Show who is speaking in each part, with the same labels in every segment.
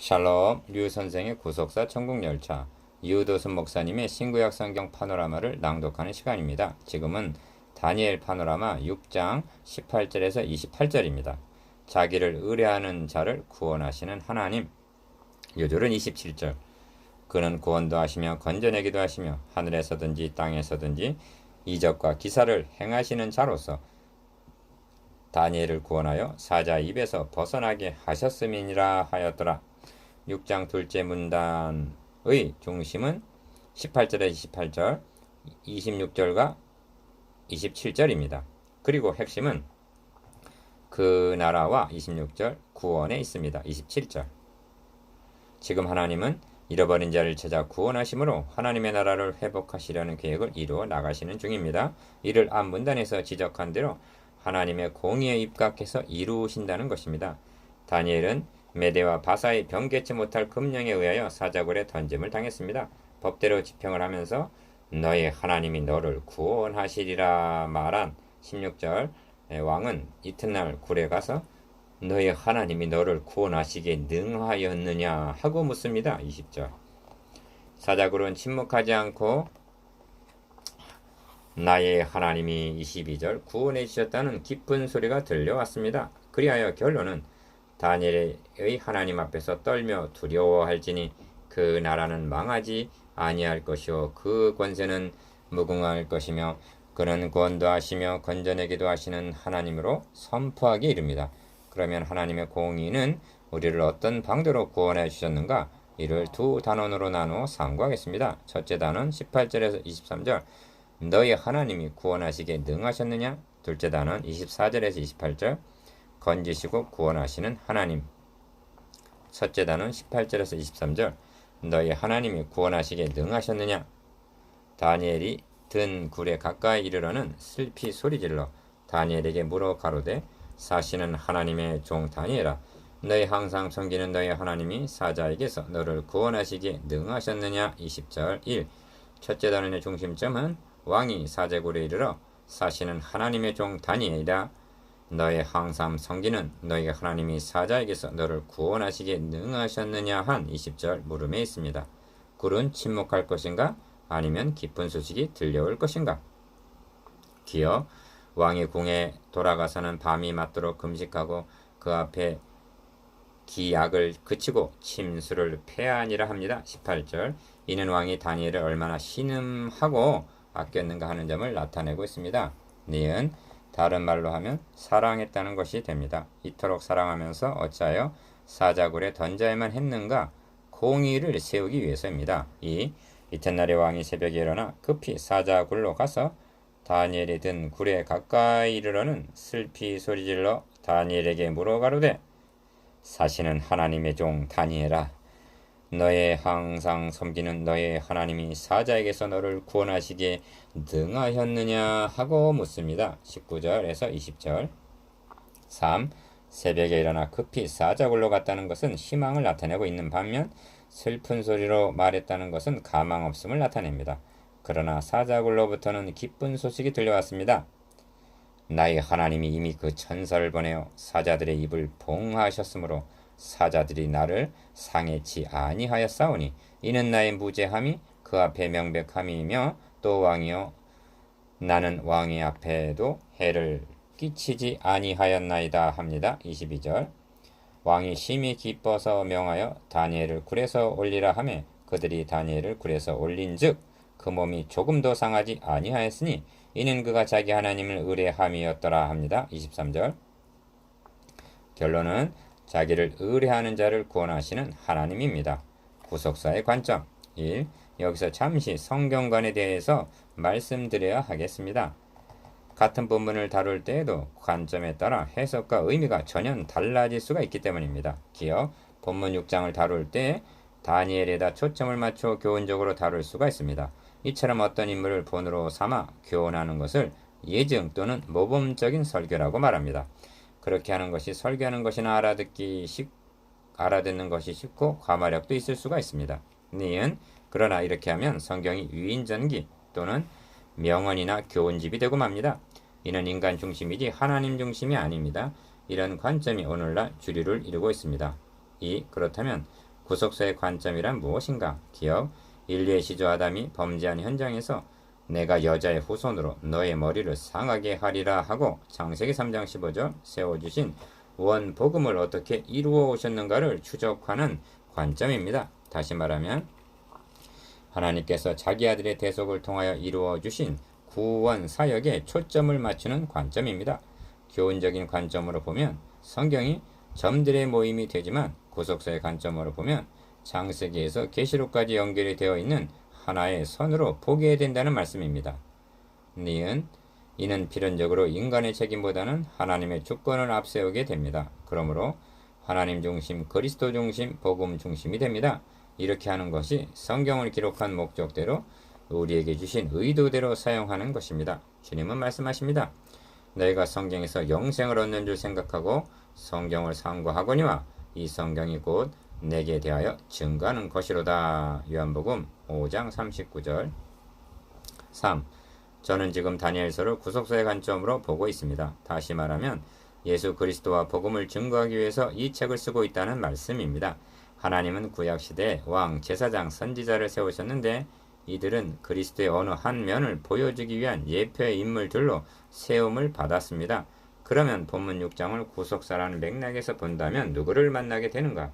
Speaker 1: 샬롬 류 선생의 구속사 천국열차 유도순 목사님의 신구약 성경 파노라마를 낭독하는 시간입니다. 지금은 다니엘 파노라마 6장 18절에서 28절입니다. 자기를 의뢰하는 자를 구원하시는 하나님 요절은 27절 그는 구원도 하시며 건져내기도 하시며 하늘에서든지 땅에서든지 이적과 기사를 행하시는 자로서 다니엘을 구원하여 사자 입에서 벗어나게 하셨음이니라 하였더라. 6장 둘째 문단의 중심은 18절에 28절, 26절과 27절입니다. 그리고 핵심은 그 나라와 26절 구원에 있습니다. 27절. 지금 하나님은 잃어버린 자를 찾아 구원하심으로 하나님의 나라를 회복하시려는 계획을 이루어 나가시는 중입니다. 이를 앞 문단에서 지적한 대로 하나님의 공의에 입각해서 이루신다는 것입니다. 다니엘은 메대와 바사의 병개치 못할 금령에 의하여 사자굴에 던짐을 당했습니다. 법대로 집행을 하면서 너의 하나님이 너를 구원하시리라 말한 16절 왕은 이튿날 굴에 가서 너의 하나님이 너를 구원하시기에 능하였느냐 하고 묻습니다. 20절 사자굴은 침묵하지 않고 나의 하나님이 22절 구원해 주셨다는 기쁜 소리가 들려왔습니다. 그리하여 결론은 다니엘의 하나님 앞에서 떨며 두려워할지니 그 나라는 망하지 아니할 것이요 그 권세는 무궁할 것이며 그는 구원도 하시며 건져내기도 하시는 하나님으로 선포하기 이릅니다. 그러면 하나님의 공의는 우리를 어떤 방도로 구원해 주셨는가? 이를 두 단원으로 나누어 상고하겠습니다. 첫째 단원 18절에서 23절 너희 하나님이 구원하시기에 능하셨느냐? 둘째 단원 24절에서 28절 건지시고 구원하시는 하나님. 첫째 단원 18절에서 23절. 너희 하나님이 구원하시기에 능하셨느냐? 다니엘이 든 굴에 가까이 이르러는 슬피 소리질러 다니엘에게 물어 가로되 사시는 하나님의 종 다니엘아 너희 항상 섬기는 너희 하나님이 사자에게서 너를 구원하시기에 능하셨느냐? 20절 1 첫째 단원의 중심점은 왕이 사제굴에 이르러 사시는 하나님의 종 다니엘이라 너의 항상 성기는 너희 하나님이 사자에게서 너를 구원하시기에 능하셨느냐 한 20절 물음에 있습니다. 굴은 침묵할 것인가 아니면 기쁜 소식이 들려올 것인가? 기어 왕이 궁에 돌아가서는 밤이 맞도록 금식하고 그 앞에 기약을 그치고 침수를 패하니라 합니다. 18절 이는 왕이 다니엘을 얼마나 신음하고 아꼈는가 하는 점을 나타내고 있습니다. 니은 다른 말로 하면 사랑했다는 것이 됩니다. 이토록 사랑하면서 어찌하여 사자굴에 던져야만 했는가 공의를 세우기 위해서입니다. 이 이튿날에 왕이 새벽에 일어나 급히 사자굴로 가서 다니엘이 든 굴에 가까이 이르러는 슬피 소리질러 다니엘에게 물어 가로되 사시는 하나님의 종 다니엘아 너의 항상 섬기는 너의 하나님이 사자에게서 너를 구원하시기에 능하였느냐 하고 묻습니다. 19절에서 20절 3. 새벽에 일어나 급히 사자굴로 갔다는 것은 희망을 나타내고 있는 반면 슬픈 소리로 말했다는 것은 가망 없음을 나타냅니다. 그러나 사자굴로부터는 기쁜 소식이 들려왔습니다. 나의 하나님이 이미 그 천사를 보내어 사자들의 입을 봉하셨으므로 사자들이 나를 상해치 아니하였사오니 이는 나의 무죄함이 그 앞에 명백함이며 또 왕이요 나는 왕의 앞에도 해를 끼치지 아니하였나이다 합니다. 22절 왕이 심히 기뻐서 명하여 다니엘을 굴에서 올리라 하매 그들이 다니엘을 굴에서 올린즉 그 몸이 조금도 상하지 아니하였으니 이는 그가 자기 하나님을 의뢰함이었더라 합니다. 23절 결론은 자기를 의뢰하는 자를 구원하시는 하나님입니다. 구속사의 관점 1. 여기서 잠시 성경관에 대해서 말씀드려야 하겠습니다. 같은 본문을 다룰 때에도 관점에 따라 해석과 의미가 전혀 달라질 수가 있기 때문입니다. 기억 본문 6장을 다룰 때 다니엘에다 초점을 맞춰 교훈적으로 다룰 수가 있습니다. 이처럼 어떤 인물을 본으로 삼아 교훈하는 것을 예증 또는 모범적인 설교라고 말합니다. 그렇게 하는 것이 설교하는 것이나 알아듣기 쉽, 알아듣는 것이 쉽고 과마력도 있을 수가 있습니다. 니은 그러나 이렇게 하면 성경이 위인전기 또는 명언이나 교훈집이 되고 맙니다. 이는 인간 중심이지 하나님 중심이 아닙니다. 이런 관점이 오늘날 주류를 이루고 있습니다. 이 그렇다면 구속사의 관점이란 무엇인가? 기억 인류의 시조 아담이 범죄한 현장에서 내가 여자의 후손으로 너의 머리를 상하게 하리라 하고 창세기 3장 15절 세워주신 원 복음을 어떻게 이루어 오셨는가를 추적하는 관점입니다. 다시 말하면 하나님께서 자기 아들의 대속을 통하여 이루어 주신 구원 사역에 초점을 맞추는 관점입니다. 교훈적인 관점으로 보면 성경이 점들의 모임이 되지만 구속사의 관점으로 보면 창세기에서 계시록까지 연결이 되어 있는 하나의 선으로 보게 된다는 말씀입니다. 니은 이는 필연적으로 인간의 책임보다는 하나님의 주권을 앞세우게 됩니다. 그러므로 하나님 중심, 그리스도 중심, 복음 중심이 됩니다. 이렇게 하는 것이 성경을 기록한 목적대로 우리에게 주신 의도대로 사용하는 것입니다. 주님은 말씀하십니다. 너희가 성경에서 영생을 얻는 줄 생각하고 성경을 상고하거니와 이 성경이 곧 내게 대하여 증가하는 것이로다. 요한복음 5장 39절 3. 저는 지금 다니엘서를 구속사의 관점으로 보고 있습니다. 다시 말하면 예수 그리스도와 복음을 증거하기 위해서 이 책을 쓰고 있다는 말씀입니다. 하나님은 구약 시대에 왕, 제사장, 선지자를 세우셨는데 이들은 그리스도의 어느 한 면을 보여주기 위한 예표의 인물들로 세움을 받았습니다. 그러면 본문 6장을 구속사라는 맥락에서 본다면 누구를 만나게 되는가?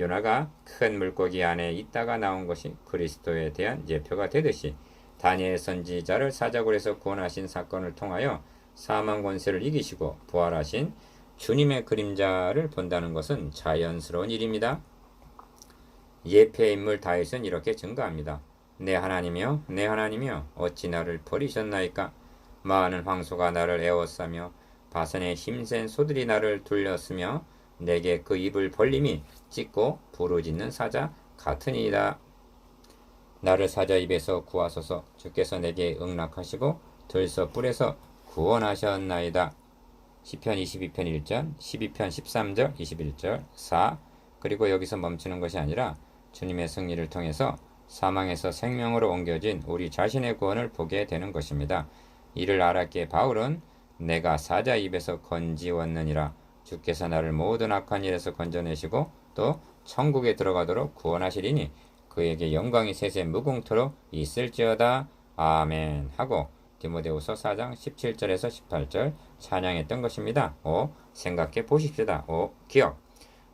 Speaker 1: 요나가 큰 물고기 안에 있다가 나온 것이 그리스도에 대한 예표가 되듯이 다니엘 선지자를 사자굴에서 구원하신 사건을 통하여 사망 권세를 이기시고 부활하신 주님의 그림자를 본다는 것은 자연스러운 일입니다. 예표의 인물 다윗은 이렇게 증가합니다. 내 하나님이여 내 하나님이여 어찌 나를 버리셨나이까 많은 황소가 나를 에워싸며 바선의 힘센 소들이 나를 둘렸으며 내게 그 입을 벌림이 찢고 부르짖는 사자 같으니이다. 나를 사자 입에서 구하소서 주께서 내게 응락하시고 들서 뿔에서 구원하셨나이다. 시편 22편 1절, 12편 13절, 21절, 4 그리고 여기서 멈추는 것이 아니라 주님의 승리를 통해서 사망에서 생명으로 옮겨진 우리 자신의 구원을 보게 되는 것입니다. 이를 알았기에 바울은 내가 사자 입에서 건지웠느니라 주께서 나를 모든 악한 일에서 건져내시고 또 천국에 들어가도록 구원하시리니 그에게 영광이 세세 무궁토록 있을지어다 아멘 하고 디모데후서 4장 17절에서 18절 찬양했던 것입니다. 오 생각해 보십시다. 오 기억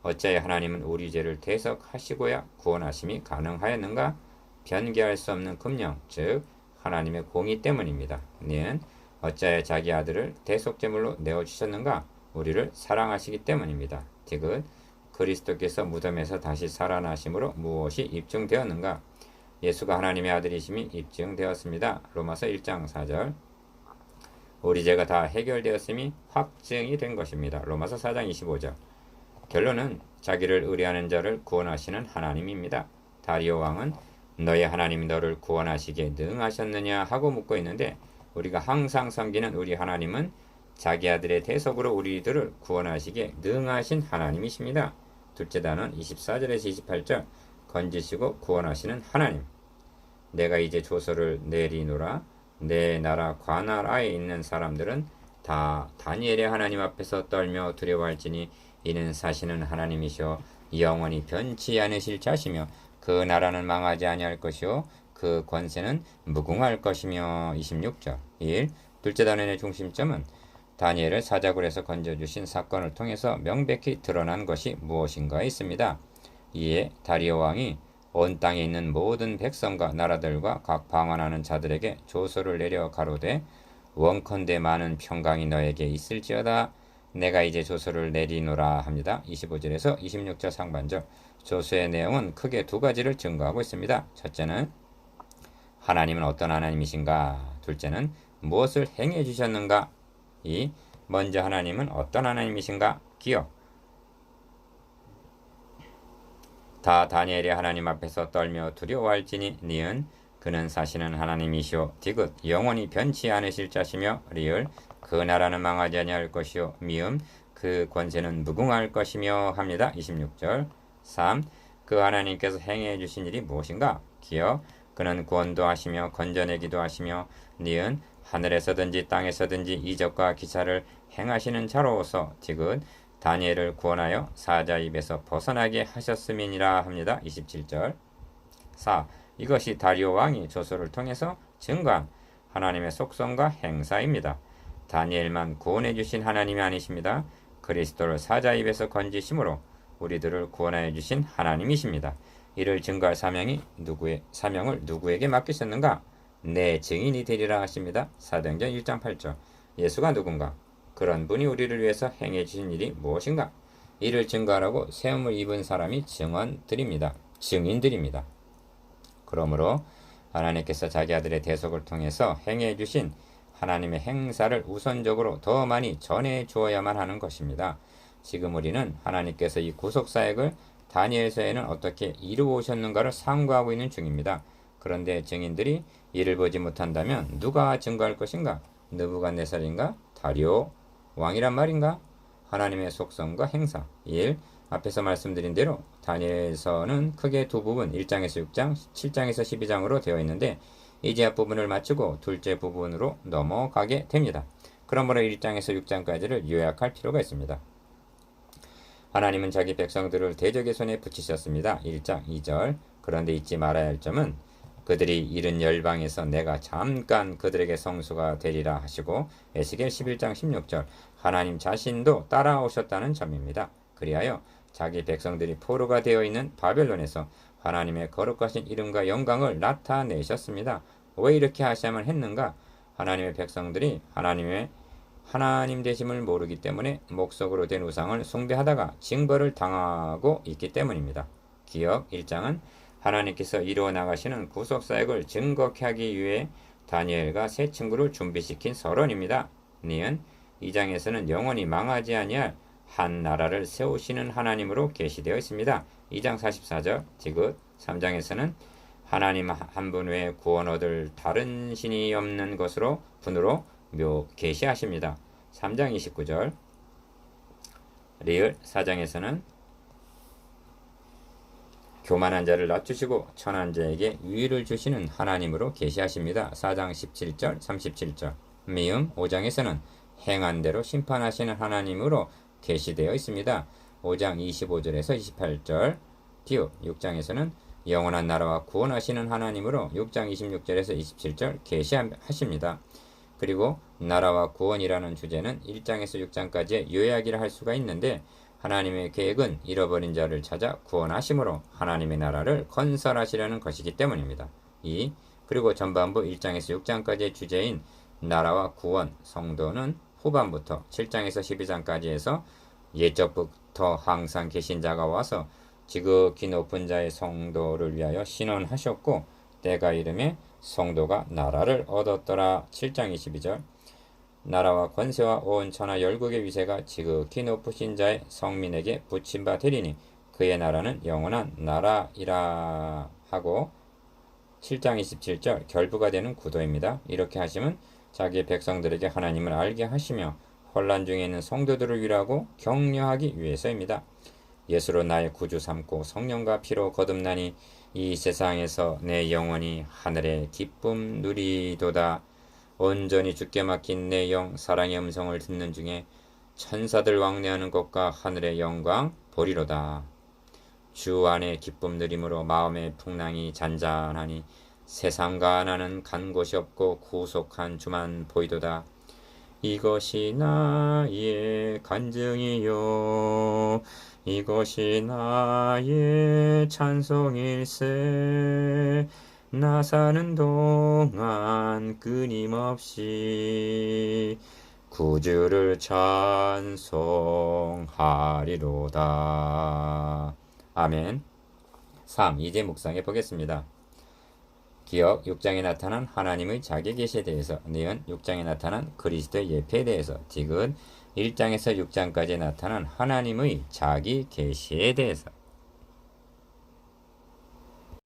Speaker 1: 어찌하여 하나님은 우리 죄를 대속하시고야 구원하심이 가능하였는가? 변개할 수 없는 금령 즉 하나님의 공의 때문입니다. 는 어찌하여 자기 아들을 대속제물로 내어주셨는가? 우리를 사랑하시기 때문입니다. 디귿 그리스도께서 무덤에서 다시 살아나심으로 무엇이 입증되었는가? 예수가 하나님의 아들이심이 입증되었습니다. 로마서 1장 4절 우리 죄가 다 해결되었음이 확증이 된 것입니다. 로마서 4장 25절 결론은 자기를 의뢰하는 자를 구원하시는 하나님입니다. 다리오 왕은 너의 하나님이 너를 구원하시기에 능하셨느냐 하고 묻고 있는데 우리가 항상 섬기는 우리 하나님은 자기 아들의 대속으로 우리들을 구원하시기에 능하신 하나님이십니다. 둘째 단원 24절에서 28절 건지시고 구원하시는 하나님. 내가 이제 조서를 내리노라. 내 나라 관할하에 있는 사람들은 다 다니엘의 하나님 앞에서 떨며 두려워할지니 이는 사시는 하나님이시오. 영원히 변치 않으실 자시며 그 나라는 망하지 아니할 것이요. 그 권세는 무궁할 것이며. 26절. 1. 둘째 단원의 중심점은 다니엘을 사자굴에서 건져주신 사건을 통해서 명백히 드러난 것이 무엇인가 있습니다. 이에 다리오 왕이 온 땅에 있는 모든 백성과 나라들과 각 방언하는 자들에게 조서를 내려 가로되 원컨대 많은 평강이 너에게 있을지어다 내가 이제 조서를 내리노라 합니다. 25절에서 26절 상반절 조서의 내용은 크게 두 가지를 증거하고 있습니다. 첫째는 하나님은 어떤 하나님이신가? 둘째는 무엇을 행해 주셨는가? 이 먼저 하나님은 어떤 하나님이신가? 기억. 다 다니엘이 하나님 앞에서 떨며 두려워할지니 니은 그는 사시는 하나님이시오 디귿 영원히 변치 않으실 자시며 리을 그 나라는 망하지 아니할 것이요 미음 그 권세는 무궁할 것이며 합니다. 26절 3. 그 하나님께서 행해 주신 일이 무엇인가? 기억 그는 구원도 하시며 건져내기도 하시며 니은 하늘에서든지 땅에서든지 이적과 기사를 행하시는 자로서 지금 다니엘을 구원하여 사자 입에서 벗어나게 하셨음이니라 합니다. 27절 4. 이것이 다리오 왕이 조서를 통해서 증거한 하나님의 속성과 행사입니다. 다니엘만 구원해 주신 하나님이 아니십니다. 그리스도를 사자 입에서 건지심으로 우리들을 구원하여 주신 하나님이십니다. 이를 증거할 사명이 누구의 사명을 누구에게 맡기셨는가? 내 증인이 되리라 하십니다. 사도행전 1장 8절. 예수가 누군가? 그런 분이 우리를 위해서 행해 주신 일이 무엇인가? 이를 증거하라고 세움을 입은 사람이 증언드립니다. 증인들입니다. 그러므로 하나님께서 자기 아들의 대속을 통해서 행해 주신 하나님의 행사를 우선적으로 더 많이 전해 주어야만 하는 것입니다. 지금 우리는 하나님께서 이 구속 사역을 다니엘서에는 어떻게 이루어 오셨는가를 상고하고 있는 중입니다. 그런데 증인들이 이를 보지 못한다면 누가 증거할 것인가? 느부갓네살인가? 다리오 왕이란 말인가? 하나님의 속성과 행사 1. 앞에서 말씀드린 대로 다니엘서는 크게 두 부분 1장에서 6장, 7장에서 12장으로 되어 있는데 이제 앞부분을 마치고 둘째 부분으로 넘어가게 됩니다. 그러므로 1장에서 6장까지를 요약할 필요가 있습니다. 하나님은 자기 백성들을 대적의 손에 붙이셨습니다. 1장 2절. 그런데 잊지 말아야 할 점은 그들이 이른 열방에서 내가 잠깐 그들에게 성수가 되리라 하시고 에스겔 11장 16절 하나님 자신도 따라오셨다는 점입니다. 그리하여 자기 백성들이 포로가 되어 있는 바벨론에서 하나님의 거룩하신 이름과 영광을 나타내셨습니다. 왜 이렇게 하셔야만 했는가? 하나님의 백성들이 하나님의 하나님 되심을 모르기 때문에 목석으로 된 우상을 숭배하다가 징벌을 당하고 있기 때문입니다. 기억 1장은 하나님께서 이루어 나가시는 구속 사역을 증거케 하기 위해 다니엘과 세 친구를 준비시킨 서론입니다. 니은 2장에서는 영원히 망하지 아니할 한 나라를 세우시는 하나님으로 계시되어 있습니다. 2장 44절 지긋 3장에서는 하나님 한 분 외에 구원 얻을 다른 신이 없는 것으로 분으로 묘 계시하십니다. 3장 29절 리을 4장에서는 교만한 자를 낮추시고 천한 자에게 유의를 주시는 하나님으로 계시하십니다. 4장 17절 37절 미음 5장에서는 행한 대로 심판하시는 하나님으로 계시되어 있습니다. 5장 25절에서 28절 디우 6장에서는 영원한 나라와 구원하시는 하나님으로 6장 26절에서 27절 계시하십니다. 그리고 나라와 구원이라는 주제는 1장에서 6장까지의 요약이라 할 수가 있는데 하나님의 계획은 잃어버린 자를 찾아 구원하심으로 하나님의 나라를 건설하시려는 것이기 때문입니다. 2. 그리고 전반부 1장에서 6장까지의 주제인 나라와 구원, 성도는 후반부터 7장에서 12장까지 해서 예적부터 항상 계신 자가 와서 지극히 높은 자의 성도를 위하여 신원하셨고 때가 이름에 성도가 나라를 얻었더라 7장 22절 나라와 권세와 온 천하 열국의 위세가 지극히 높으신 자의 성민에게 붙임 바 되리니 그의 나라는 영원한 나라이라 하고 7장 27절 결부가 되는 구도입니다. 이렇게 하시면 자기 백성들에게 하나님을 알게 하시며 혼란 중에 있는 성도들을 위로하고 격려하기 위해서입니다. 예수로 나의 구주 삼고 성령과 피로 거듭나니 이 세상에서 내 영혼이 하늘의 기쁨 누리도다. 온전히 죽게 막힌 내영 사랑의 음성을 듣는 중에 천사들 왕래하는 것과 하늘의 영광 보리로다. 주 안에 기쁨 누림으로 마음의 풍랑이 잔잔하니 세상과 나는 간 곳이 없고 구속한 주만 보이도다. 이것이 나의 간증이요. 이것이 나의 찬송일세. 나 사는 동안 끊임없이 구주를 찬송하리로다. 아멘. 3. 이제 묵상해 보겠습니다. 기억 6장에 나타난 하나님의 자기 계시에 대해서 니은 6장에 나타난 그리스도의 예표에 대해서 디귿 1장에서 6장까지 나타난 하나님의 자기 계시에 대해서